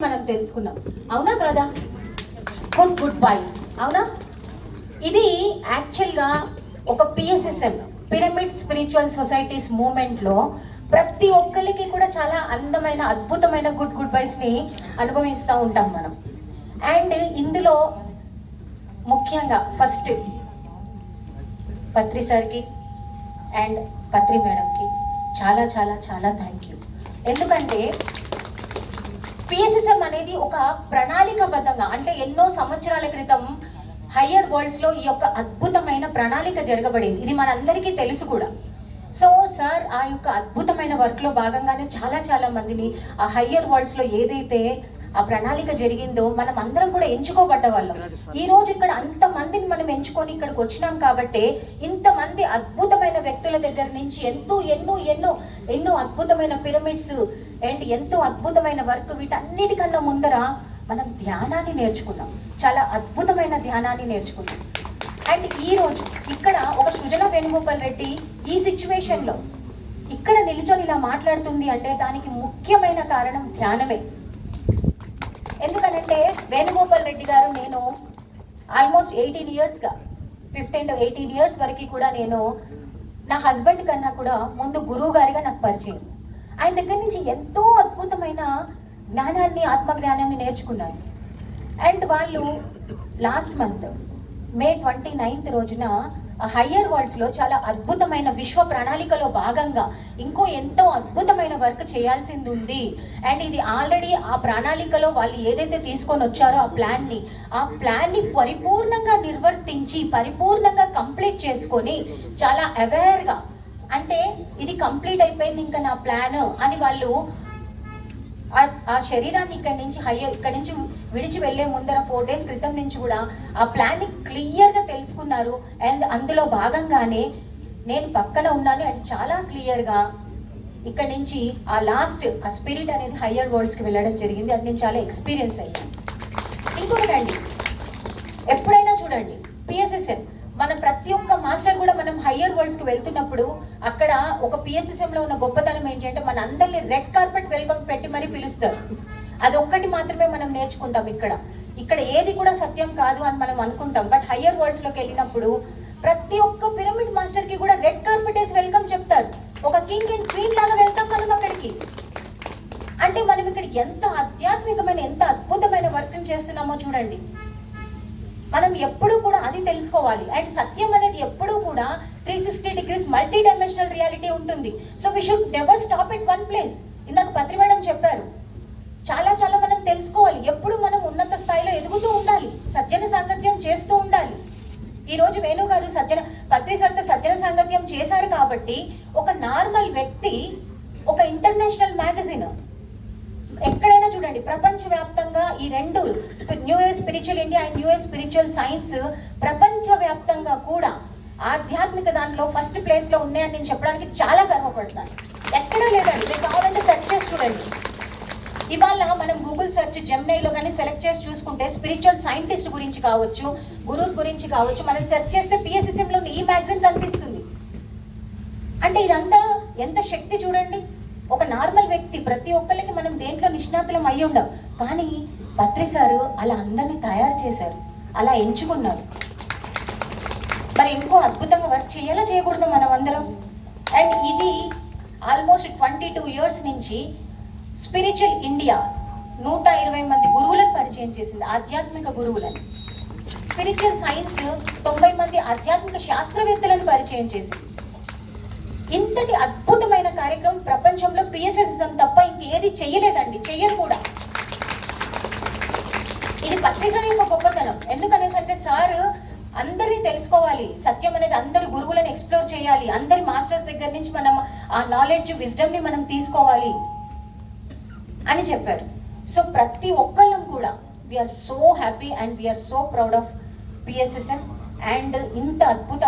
మనం తెలుసుకున్నాం. అవునా కాదా? గుడ్ గుడ్ బాయ్స్ అవునా? ఇది యాక్చువల్గా ఒక పిఎస్ఎస్ఎం పిరమిడ్ స్పిరిచువల్ సొసైటీస్ మూమెంట్లో ప్రతి ఒక్కరికి కూడా చాలా అందమైన అద్భుతమైన గుడ్ గుడ్ బాయ్స్ని అనుభవిస్తూ ఉంటాం మనం. అండ్ ఇందులో ముఖ్యంగా ఫస్ట్ పత్రి సార్కి అండ్ పత్రి మేడంకి చాలా చాలా చాలా థ్యాంక్ యూ ఎందుకంటే పిఎస్ఎస్ఎం అనేది ఒక ప్రణాళికబద్ధంగా అంటే ఎన్నో సంవత్సరాల క్రితం హయ్యర్ వరల్డ్స్లో ఈ యొక్క అద్భుతమైన ప్రణాళిక జరగబడింది. ఇది మనందరికీ తెలుసు కూడా. సో సార్ ఆ యొక్క అద్భుతమైన వర్క్లో భాగంగానే చాలా చాలా మందిని ఆ హయ్యర్ వరల్డ్స్లో ఏదైతే ఆ ప్రణాళిక జరిగిందో మనం అందరం కూడా ఎంచుకోబడ్డ వాళ్ళం ఈ రోజు ఇక్కడ అంత మందిని మనం ఎంచుకొని ఇక్కడికి వచ్చినాం కాబట్టి ఇంతమంది అద్భుతమైన వ్యక్తుల దగ్గర నుంచి ఎంతో ఎన్నో ఎన్నో ఎన్నో అద్భుతమైన పిరమిడ్స్ అండ్ ఎంతో అద్భుతమైన వర్క్ వీటన్నిటికన్నా ముందర మనం ధ్యానాన్ని నేర్చుకున్నాం. చాలా అద్భుతమైన ధ్యానాన్ని నేర్చుకున్నాం. అండ్ ఈ రోజు ఇక్కడ ఒక సృజన వేణుగోపాల్ రెడ్డి ఈ సిచ్యువేషన్లో ఇక్కడ నిల్చొని ఇలా మాట్లాడుతుంది అంటే దానికి ముఖ్యమైన కారణం ధ్యానమే. ఎందుకనంటే వేణుగోపాల్ రెడ్డి గారు నేను ఆల్మోస్ట్ ఎయిటీన్ ఇయర్స్గా ఫిఫ్టీన్ టు ఎయిటీన్ ఇయర్స్ వరకు కూడా నేను నా హస్బెండ్ కన్నా కూడా ముందు గురువు గారిగా నాకు పరిచయం. ఆయన దగ్గర నుంచి ఎంతో అద్భుతమైన జ్ఞానాన్ని ఆత్మజ్ఞానాన్ని నేర్చుకున్నాను. అండ్ వాళ్ళు last month May twenty ninth రోజున హయ్యర్ వరల్డ్స్లో చాలా అద్భుతమైన విశ్వ ప్రణాళికలో భాగంగా ఇంకో ఎంతో అద్భుతమైన వర్క్ చేయాల్సింది ఉంది. అండ్ ఇది ఆల్రెడీ ఆ ప్రణాళికలో వాళ్ళు ఏదైతే తీసుకొని వచ్చారో ఆ ప్లాన్ని ఆ ప్లాన్ని పరిపూర్ణంగా నిర్వర్తించి పరిపూర్ణంగా కంప్లీట్ చేసుకొని చాలా అవేర్గా అంటే ఇది కంప్లీట్ అయిపోయింది ఇంకా నా ప్లాన్ అని వాళ్ళు ఆ- ఆ శరీరాన్ని ఇక్కడి నుంచి హయ్యర్ ఇక్కడి నుంచి విడిచి వెళ్ళే ముందర ఫోర్ డేస్ క్రితం నుంచి కూడా ఆ ప్లాన్ని క్లియర్గా తెలుసుకున్నారు. అండ్ అందులో భాగంగానే నేను పక్కన ఉన్నాను అండ్ చాలా క్లియర్గా ఇక్కడ ఇక్కడి నుంచి ఆ లాస్ట్ ఆ స్పిరిట్ అనేది హయ్యర్ వరల్డ్స్కి వెళ్ళడం జరిగింది. అది నేను చాలా ఎక్స్పీరియన్స్ అయ్యాను. ఇంకొకటండి ఎప్పుడైనా చూడండి పిఎస్ఎస్ఎం మన ప్రతి ఒక్క మాస్టర్ కూడా మనం హయ్యర్ వరల్డ్స్కి వెళ్తున్నప్పుడు అక్కడ ఒక పిఎస్ఎస్ఎంలో ఉన్న గొప్పతనం ఏంటి అంటే మన అందరిని రెడ్ కార్పెట్ వెల్కమ్ పెట్టి మరీ పిలుస్తారు. అదొక్కటి మాత్రమే మనం నేర్చుకుంటాం ఇక్కడ. ఇక్కడ ఏది కూడా సత్యం కాదు అని మనం అనుకుంటాం. బట్ హయ్యర్ వరల్డ్స్లోకి వెళ్ళినప్పుడు ప్రతి ఒక్క పిరమిడ్ మాస్టర్కి కూడా రెడ్ కార్పెట్ వేసి వెల్కమ్ చెప్తారు. ఒక కింగ్ అండ్ క్వీన్ లాగా వెళ్తాం మనం అక్కడికి. అంటే మనం ఇక్కడ ఎంత ఆధ్యాత్మికమైన ఎంత అద్భుతమైన వర్క్ చేస్తున్నామో చూడండి. మనం ఎప్పుడూ కూడా అది తెలుసుకోవాలి. అండ్ సత్యం అనేది ఎప్పుడూ కూడా three sixty degrees multi dimensional reality ఉంటుంది. So we should never stop at one place ఇందాక పత్రి మేడం చెప్పారు. చాలా చాలా మనం తెలుసుకోవాలి. ఎప్పుడు మనం ఉన్నత స్థాయిలో ఎదుగుతూ ఉండాలి. సజ్జన సాంగత్యం చేస్తూ ఉండాలి. ఈ రోజు వేణు గారు సజ్జన పత్రి సర్త సజ్జన సాంగత్యం చేశారు కాబట్టి ఒక నార్మల్ వ్యక్తి ఒక ఇంటర్నేషనల్ మ్యాగజైన్ చూడండి ప్రపంచవ్యాప్తంగా ఈ రెండు new age spiritual India and new year spiritual science ప్రపంచవ్యాప్తంగా కూడా ఆధ్యాత్మిక దాంట్లో ఫస్ట్ ప్లేస్లో ఉన్నాయని నేను చెప్పడానికి చాలా గర్వపడతాను. ఎక్కడా లేదండి మీరు కావాలంటే సెర్చ్ చేసి చూడండి. ఇవాళ మనం గూగుల్ సెర్చ్ జెమ్నైలో కానీ సెలెక్ట్ చేసి చూసుకుంటే స్పిరిచువల్ సైంటిస్ట్ గురించి కావచ్చు గురూస్ గురించి కావచ్చు మనం సెర్చ్ చేస్తే PSSM ఈ మ్యాగజైన్ కనిపిస్తుంది. అంటే ఇదంతా ఎంత శక్తి చూడండి. ఒక నార్మల్ వ్యక్తి ప్రతి ఒక్కరికి మనం దేంట్లో నిష్ణాతులం అయి ఉండం. కానీ పత్రి సారు అలా అందరినీ తయారు చేశారు. అలా ఎంచుకున్నారు. మరి ఇంకో అద్భుతంగా వర్క్ చేయాలా చేయకూడదు మనం అందరం? అండ్ ఇది ఆల్మోస్ట్ ట్వంటీ టూ ఇయర్స్ నుంచి స్పిరిచువల్ ఇండియా నూట ఇరవై మంది గురువులను పరిచయం చేసింది ఆధ్యాత్మిక గురువులను. స్పిరిచువల్ సైన్స్ తొంభై మంది ఆధ్యాత్మిక శాస్త్రవేత్తలను పరిచయం చేసింది. ఇంతటి అద్భుతమైన కార్యక్రమం ప్రపంచంలో పిఎస్ఎస్ఎం తప్ప ఇంకేది చెయ్యలేదండి చెయ్యరు కూడా ఇది పత్రిసరి యొక్క గొప్పతనం. ఎందుకనేసంటే సార్ అందరినీ తెలుసుకోవాలి. సత్యం అనేది అందరి గురువులను ఎక్స్ప్లోర్ చేయాలి. అందరి మాస్టర్స్ దగ్గర నుంచి మనం ఆ నాలెడ్జ్ విజ్డమ్ని మనం తీసుకోవాలి అని చెప్పారు. సో ప్రతి ఒక్కళ్ళం కూడా we are so happy and we are so proud of PSSM and ఇంత అద్భుతంగా